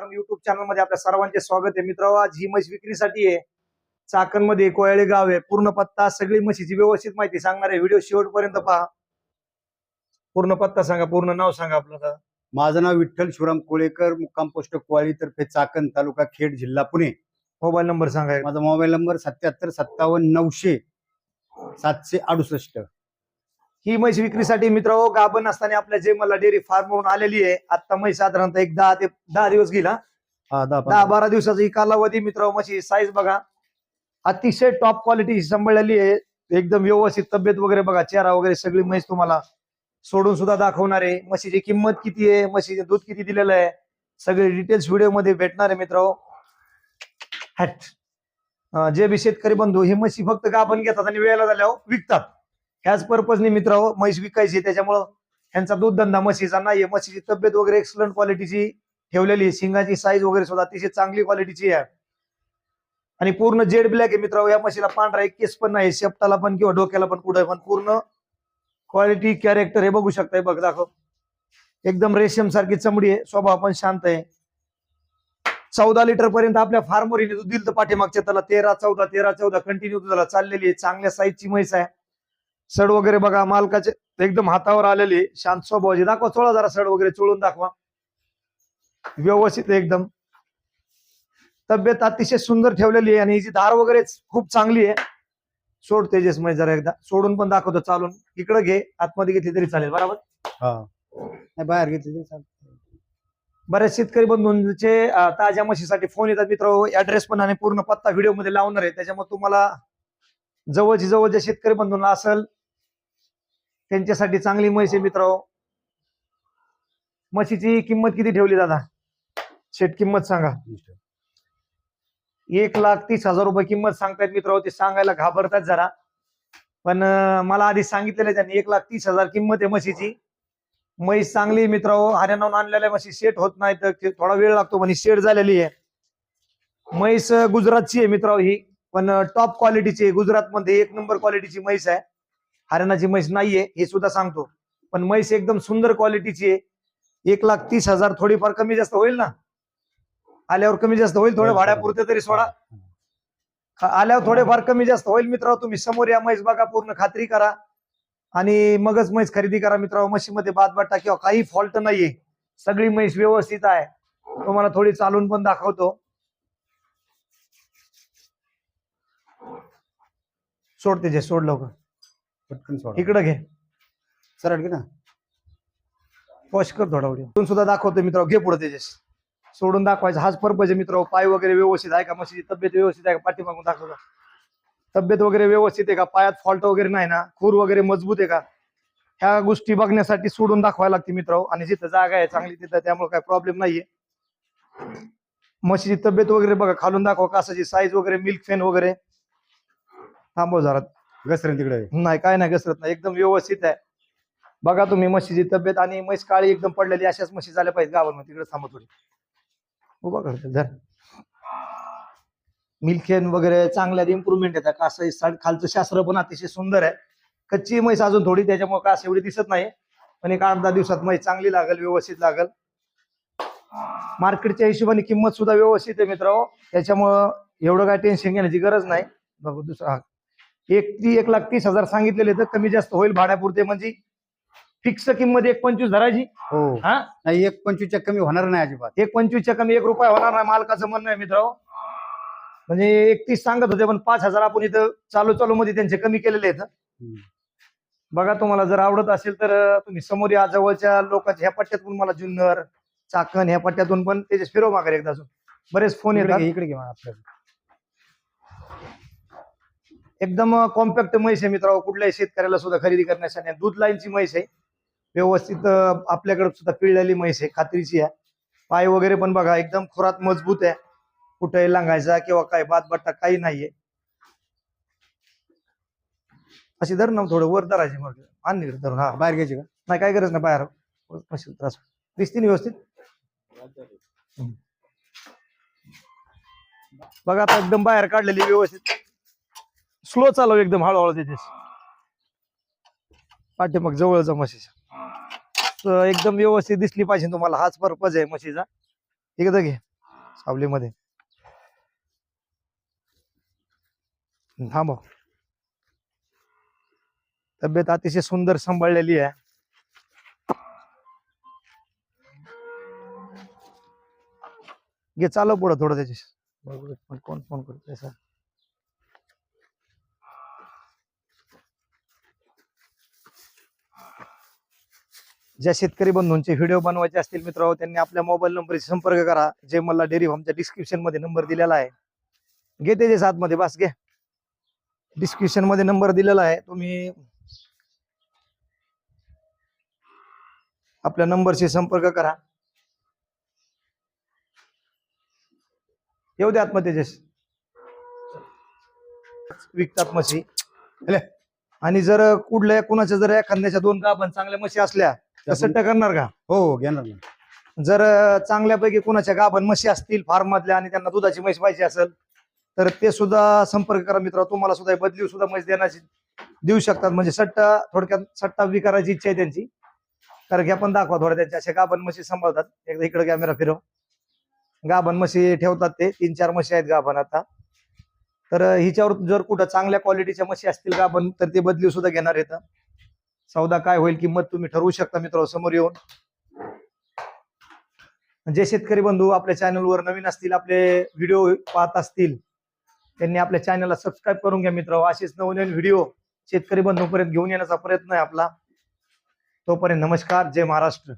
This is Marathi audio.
फार्म युट्यूब चॅनलमध्ये आपल्या सर्वांचे स्वागत आहे. मित्र आज ही म्हैस विक्रीसाठी आहे. चाकणमध्ये कोयाळे गाव आहे. पूर्ण पत्ता सगळी म्हशीची व्यवस्थित माहिती सांगणार आहे. व्हिडिओ शेवटपर्यंत पहा. पूर्ण पत्ता सांगा पूर्ण नाव सांगा आपलं. माझं नाव विठ्ठल शिवराम कोळेकर मुक्काम पोस्ट कोळी तर्फे चाकण तालुका खेड जिल्हा पुणे. मोबाईल नंबर सांगा. माझा मोबाईल नंबर सत्याहत्तर सत्तावन्न नऊशे सातशे अडुसष्ट. ही म्हैस विक्रीसाठी मित्र गाभण असताना आपल्या जे मला डेअरी फार्म वरून आलेली आहे आता म्हैस साधारणतः एक दहा ते दहा दिवस गेला. हा दहा. बारा दिवसाचा ही कालावधी मित्र म्हशी साईज बघा. अतिशय टॉप क्वालिटी सांभाळलेली आहे. एकदम व्यवस्थित तब्येत वगैरे बघा चेहरा वगैरे सगळी म्हैस तुम्हाला सोडून सुद्धा दाखवणार आहे. म्हशीची किंमत किती आहे म्हशीचे दूध किती दिलेलं आहे सगळे डिटेल्स व्हिडिओमध्ये भेटणार आहे मित्र हॅट. अं, जे बी शेतकरी बंधू हे म्हशी फक्त गाभण घेतात आणि वेळेला झाल्यावर विकतात. ह्याच पर्पजने मित्र म्हैस विकायची त्याच्यामुळं ह्यांचा दूध धंदा म्हशीचा नाहीये. म्हशीची तब्येत वगैरे एक्सलंट क्वालिटीची ठेवलेली आहे. शिंगाची साईज वगैरे सुद्धा अतिशय चांगली क्वालिटीची आहे. आणि पूर्ण जेड ब्लॅक आहे मित्रांनो. या म्हशीला पांढरा एक केस पण नाही शेपटाला पण किंवा डोक्याला पण कुठं पण पूर्ण क्वालिटी कॅरेक्टर हे बघू शकताय. बघ दाखव. एकदम रेशम सारखी चमडी आहे. स्वभाव पण शांत आहे. चौदा लिटर पर्यंत आपल्या फार्मरीने दूध दिलं तर पाठीमागच्या त्याला. तेरा चौदा तेरा चौदा. कंटिन्यू दुधाला चाललेली आहे. चांगल्या साईजची म्हैस आहे. सड वगैरे बघा मालकाचे. एकदम हातावर आलेली. शांत स्वभावाची दाखवा चोळा जरा सड वगैरे चोळून दाखवा. व्यवस्थित आहे एकदम. तब्येत अतिशय सुंदर ठेवलेली आहे आणि हिची धार वगैरे खूप चांगली आहे. सोड तेजस मै जरा एकदा. सोडून पण दाखवतो चालून. इकडे घे. आतमध्ये घेतली तरी चालेल. बरोबर? हा. नाही, बाहेर घेतली तरी चालतं. बऱ्याच शेतकरी बंधूंचे ताज्या म्हशीसाठी फोन येतात. मित्र ऍड्रेस पण आणि पूर्ण पत्ता व्हिडिओमध्ये लावणार आहे. त्याच्यामुळे तुम्हाला जवळची जवळ जे शेतकरी बंधूंना असेल त्यांच्यासाठी चांगली म्हैस आहे मित्र म्हशीची किंमत किती ठेवली दादा? शेट किंमत सांगा. एक लाख तीस हजार रुपये किंमत सांगतायत मित्र ते सांगायला घाबरतात जरा. पण मला आधी सांगितलेलं त्यांनी एक लाख तीस हजार किंमत आहे म्हशीची. म्हैस चांगली मित्र हरियाणाहून आणलेल्या म्हशी सेट होत नाही तर ते थोडा वेळ लागतो म्हणजे सेट झालेली आहे. म्हैस गुजरातची आहे मित्र ही पण टॉप क्वालिटीची आहे. गुजरात मध्ये एक नंबर क्वालिटीची म्हैस आहे. हरियाणाची म्हैस नाहीये हे सुद्धा सांगतो. पण म्हैस एकदम सुंदर क्वालिटीची आहे. एक लाख तीस हजार थोडीफार कमी जास्त होईल ना? आल्यावर कमी जास्त होईल थोडं भाड्यापुरते तरी सोडा. आल्यावर थोडेफार कमी जास्त होईल मित्र तुम्ही समोर या म्हैस बघा पूर्ण खात्री करा. आणि मगच म्हैस खरेदी करा मित्र म्हशीमध्ये बादबाटा किंवा काही फॉल्ट नाहीये. सगळी म्हैस व्यवस्थित आहे. तुम्हाला थोडी चालून पण दाखवतो. सोड त्याचे सोड लवकर. पटकन सोडा. इकडं घे. सरळ घे ना. वॉश कर थोडा इथून सुद्धा दाखवतो मित्र घे पुढे त्याचे सोडून दाखवायचा. हाच पर्पज आहे मित्र पाय वगैरे व्यवस्थित आहे का? म्हशीची तब्येत व्यवस्थित आहे का? पाठीमागून दाखवतो. तब्येत वगैरे व्यवस्थित आहे का? पायात फॉल्ट वगैरे नाही ना? खूर वगैरे मजबूत आहे का? ह्या गोष्टी बघण्यासाठी सोडून दाखवायला लागते मित्र आणि जिथं जागा आहे चांगली तिथं त्यामुळे काय प्रॉब्लेम नाहीये. म्हशीची तब्येत वगैरे बघा. खालून दाखवा कासाची साईज वगैरे मिल्क फॅन वगैरे. थांबव जरा. घसरण तिकडे. नाही काय नाही घसरत नाही. एकदम व्यवस्थित आहे. बघा तुम्ही म्हशीची तब्येत आणि म्हैस काळी एकदम पडलेली अशाच म्हशी झाल्या पाहिजे गावामध्ये. तिकडे थांबा थोडी. उभा करते जर मिल्खेन वगैरे चांगल्यात इम्प्रुव्हमेंट येतात. कासं साड- खालचं शास्त्र पण अतिशय सुंदर आहे. कच्ची म्हैस अजून थोडी त्याच्यामुळे कास एवढी दिसत नाही. पण एक आठ दहा दिवसात म्हैस चांगली लागल व्यवस्थित लागल. मार्केटच्या हिशोबाने किंमत सुद्धा व्यवस्थित आहे मित्र त्याच्यामुळं एवढं काय टेन्शन घेण्याची गरज नाही. बघू दुसरा हा. एक ती एक लाख तीस हजार सांगितलेले तर कमी जास्त होईल भाड्यापुरते म्हणजे फिक्स किंमत एक पंचवीस धरायची हो. हा? नाही एक पंचवीसच्या कमी होणार नाही अजिबात. एक पंचवीसच्या कमी एक रुपया होणार नाही मालकाचं म्हणणं आहे मित्र म्हणजे एकतीस सांगत होते पण पाच हजार आपण इथं चालू चालू मध्ये त्यांचे कमी केलेले आहेत. बघा तुम्हाला जर आवडत असेल तर तुम्ही समोर या जवळच्या लोकांच्या ह्या पट्ट्यातून मला जुन्नर चाकण ह्या पट्ट्यातून पण त्याचे फिरव मागा एकदा बरेच फोन येतात. इकडे घे आपल्याकडे. एकदम कॉम्पॅक्ट म्हैस आहे मित्र कुठल्याही शेतकऱ्याला सुद्धा खरेदी करण्यासाठी दूध लाईनची म्हैस आहे. व्यवस्थित आपल्याकडे सुद्धा पिळलेली म्हैस आहे खात्रीची आहे. पाय वगैरे पण बघा एकदम खुरात मजबूत आहे. कुठे लांगायचा किंवा काय बातबट्टा काही नाहीये. अशी धर ना थोडं वर धरायची मग. आण धरून. हा. बाहेर घ्यायची का? नाही काय गरज नाही बाहेर. बसेल त्रास दिसते ना व्यवस्थित. बघा आता एकदम बाहेर काढलेली व्यवस्थित. स्लो चालव एकदम हळूहळू त्याचे जवळ जवळचा म्हशीचा तर एकदम व्यवस्थित दिसली पाहिजे तुम्हाला. हाच पर्पज आहे म्हशीचा. एकदा घे सावलीमध्ये. थांबव. तब्येत अतिशय सुंदर सांभाळलेली आहे. घे चालव पुढं थोडं त्याची कोण फोन करतोय सर? ज्या शेतकरी बंधूंचे व्हिडिओ बनवायचे असतील मित्र त्यांनी आपल्या मोबाईल नंबरशी संपर्क करा जे मला डेअरी फार्मच्या डिस्क्रिप्शनमध्ये नंबर दिलेला आहे. घे त्याच्या आतमध्ये बस घे. डिस्क्रिप्शनमध्ये नंबर दिलेला आहे. तुम्ही आपल्या नंबरशी संपर्क करा. येऊ दे आतमध्ये तेजस विकतात म्हशी. आणि जर कुठल्या कुणाच्या जर एखाद्याच्या दोन गाभण चांगल्या म्हशी असल्या सट्ट करणार का? हो हो घेणार ना. जर चांगल्यापैकी कुणाच्या गाभण म्हशी असतील फार्म मधल्या आणि त्यांना दुधाची म्हैस पाहिजे असेल तर ते सुद्धा संपर्क करा मित्र. तुम्हाला सुद्धा बदली सुद्धा म्हैस देण्याची देऊ शकतात. म्हणजे सट्टा थोडक्यात सट्टा विकाराची इच्छा आहे त्यांची. तर घ्या पण दाखवा थोड्या त्यांच्या अशा गाभण म्हशी सांभाळतात. एकदा इकडे कॅमेरा फिरव. गाभण म्हशी ठेवतात ते. तीन चार म्हशी आहेत गाभण आता. तर हिच्यावर जर कुठं चांगल्या क्वालिटीच्या म्हशी असतील गाभण तर ते बदली सुद्धा घेणार येतं सौदा काय होईल किंमत तुम्ही ठरवू शकता मित्र समोर येऊन. जे शेतकरी बंधू आपल्या चॅनलवर नवीन असतील आपले व्हिडिओ पाहत असतील त्यांनी आपल्या चॅनलला सबस्क्राईब करून घ्या मित्र असेच नवनवीन व्हिडिओ शेतकरी बंधूपर्यंत घेऊन येण्याचा प्रयत्न आहे आपला. तोपर्यंत नमस्कार जय महाराष्ट्र.